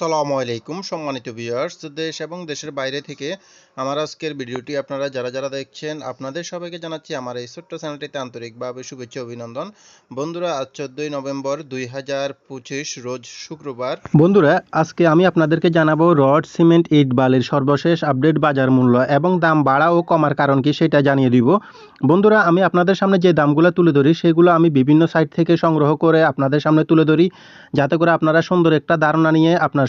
আসসালামু আলাইকুম সম্মানিত ভিউয়ার্স দেশ এবং দেশের বাইরে থেকে আমার আজকের ভিডিওটি আপনারা যারা যারা দেখছেন, আপনাদের সবাইকে জানাচ্ছি আমার এই ছোট্ট চ্যানেলটিতে আন্তরিকভাবে শুভেচ্ছা অভিনন্দন। বন্ধুরা, আজ চোদ্দোই নভেম্বর দুই হাজার পঁচিশ, রোজ শুক্রবার। বন্ধুরা, আজকে আমি আপনাদেরকে জানাব রড, সিমেন্ট, ইট, বালির সর্বশেষ আপডেট বাজার মূল্য এবং দাম বাড়া ও কমার কারণ কি সেটা জানিয়ে দিব। বন্ধুরা, আমি আপনাদের সামনে যে দামগুলো তুলে ধরি, সেগুলো আমি বিভিন্ন সাইট থেকে সংগ্রহ করে আপনাদের সামনে তুলে ধরি, যাতে করে আপনারা সুন্দর একটা ধারণা নিয়ে আপনার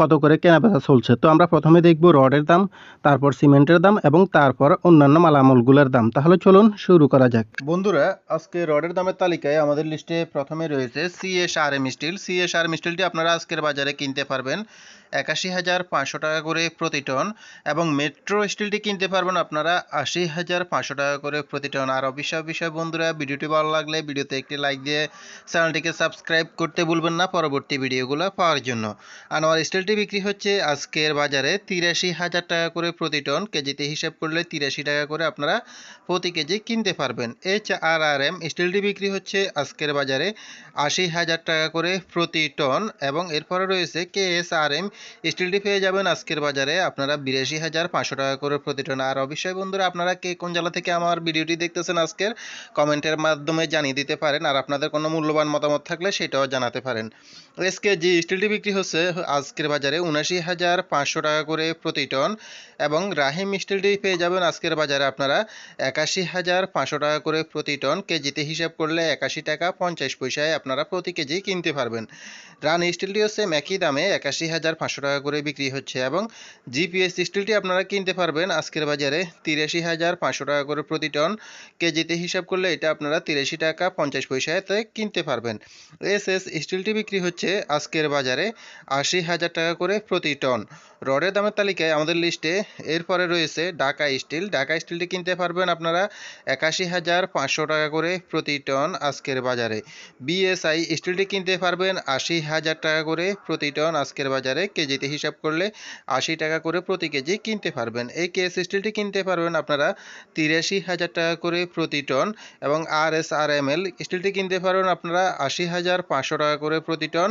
কত করে কেনা বেচা চলছে? তো আমরা প্রথমে দেখব রডের দাম, তারপর সিমেন্টের দাম এবং তারপর অন্যান্য মালামালগুলোর দাম। তাহলে চলুন শুরু করা যাক। বন্ধুরা, আজকে রডের দামের তালিকায় আমাদের লিস্টে প্রথমে রয়েছে CS R M steel CS R M স্টিলটি আপনারা আজকের বাজারে কিনতে পারবেন একাশি হাজার পাঁচশো টাকা করে প্রতি টন এবং মেট্রো স্টিলটি কিনতে পারবেন আপনারা আশি হাজার পাঁচশো টাকা করে প্রতি টন। আর অবশ্যই বিষয় বন্ধুরা, ভিডিওটি ভালো লাগলে ভিডিওতে একটি লাইক দিয়ে চ্যানেলটিকে সাবস্ক্রাইব করতে ভুলবেন না পরবর্তী ভিডিওগুলো পাওয়ার জন্য। আনোয়ার স্টিলটি বিক্রি হচ্ছে। আজকের বাজারে তিরাশি হাজার টাকা করে প্রতি টন। কেজিতে হিসাব করলে তিরাশি টাকা করে আপনারা প্রতি কেজি কিনতে পারবেন। এইচ আর আর এম স্টিলটি বিক্রি হচ্ছে। আজকের বাজারে আশি হাজার টাকা করে প্রতি টন এবং এরপরে রয়েছে কে এস আর এম স্টিলটি পেয়ে যাবেন আজকের বাজারে আপনারা বিরাশি হাজার পাঁচশো টাকা করে প্রতি টন। আর অবশ্যই বন্ধুরা, আপনারা কে কোন জেলা থেকে আমার ভিডিওটি দেখতেছেন আজকের, কমেন্টের মাধ্যমে জানিয়ে দিতে পারেন। আর আপনাদের কোনো মূল্যবান মতামত থাকলে সেটাও জানাতে পারেন। এসকে জি স্টিলটি বিক্রি হচ্ছে, আজকের বাজারে উনাশি হাজার পাঁচশো টাকা করে প্রতি টন এবং রাহিম স্টিলটি পেয়ে যাবেন আজকের বাজারে আপনারা একাশি হাজার পাঁচশো টাকা করে প্রতি টন। কেজিতে হিসাব করলে একাশি টাকা পঞ্চাশ পয়সায় আপনারা প্রতি কেজি কিনতে পারবেন। রান স্টিলটি হচ্ছে একই দামে একাশি হাজার পাঁচশো টাকা করে বিক্রি হচ্ছে এবং জিপিএস স্টিলটি আপনারা কিনতে পারবেন আজকের বাজারে তিরাশি হাজার পাঁচশো টাকা করে প্রতি টন। কেজিতে হিসাব করলে এটা আপনারা তিরাশি টাকা পঞ্চাশ পয়সাতে কিনতে পারবেন। এস এস স্টিলটি বিক্রি হচ্ছে আজকের বাজারে আশি হাজার টাকা করে প্রতি টন। রডের দামের তালিকায় আমাদের লিস্টে এরপরে রয়েছে ঢাকা স্টিল ঢাকা স্টিলটি কিনতে পারবেন আপনারা একাশি হাজার পাঁচশো টাকা করে প্রতি টন আজকের বাজারে। বিএসআই স্টিলটি কিনতে পারবেন আশি হাজার টাকা করে প্রতি টন আজকের বাজারে। কেজিতে হিসাব করলে আশি টাকা করে প্রতি কেজি কিনতে পারবেন। এই কেএস স্টিলটি কিনতে পারবেন আপনারা তিরাশি হাজার টাকা করে প্রতি টন এবং আর এস আর এম এল স্টিলটি কিনতে পারবেন আপনারা আশি হাজার পাঁচশো টাকা করে প্রতি টন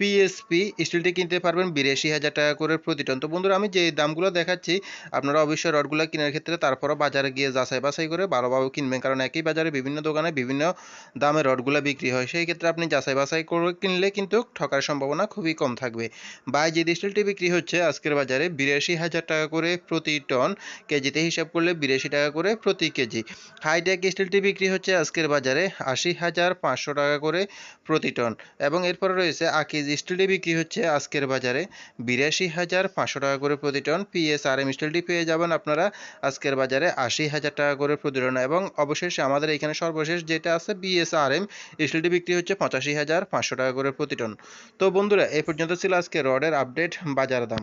পিএসপি স্টিলটি কিনতে পারবেন বিরাশি হাজার টাকা করে প্রতি টন। তো বন্ধুরা, আমি যে দামগুলো দেখাচ্ছি, আপনারা অবশ্যই রডগুলো কেনার ক্ষেত্রে তারপরও বাজারে গিয়ে যাচাই বাছাই করে ভালোভাবে কিনবেন। কারণ একই বাজারে বিভিন্ন দোকানে বিভিন্ন দামে রডগুলো বিক্রি হয়। সেই ক্ষেত্রে আপনি যাচাই বাছাই করে কিনলে কিন্তু ঠকার সম্ভাবনা খুবই কম থাকবে। বাই যে স্টিলটি বিক্রি হচ্ছে আজকের বাজারে বিরাশি হাজার টাকা করে প্রতি টন, কেজিতে হিসাব করলে বিরাশি টাকা করে প্রতি কেজি। হাইটেক স্টিলটি বিক্রি হচ্ছে আজকের বাজারে আশি হাজার পাঁচশো টাকা করে প্রতি টন। এবং এরপরে রয়েছে আকিজ স্টিলটি বিক্রি হচ্ছে আজকের বাজারে। বিরাশি হাজার পাঁচশো টাকা করে প্রতি টন পিএসআরএম আর এম স্টিলটি পেয়ে যাবেন আপনারা আজকের বাজারে আশি হাজার টাকা করে প্রতি টন এবং অবশেষে আমাদের এখানে সর্বশেষ যেটা আছে বিএসআরএম আর স্টিলটি বিক্রি হচ্ছে পঁচাশি হাজার পাঁচশো টাকা করে প্রতি টন তো বন্ধুরা, এ পর্যন্ত ছিল আজকে রডের আপডেট বাজার দাম।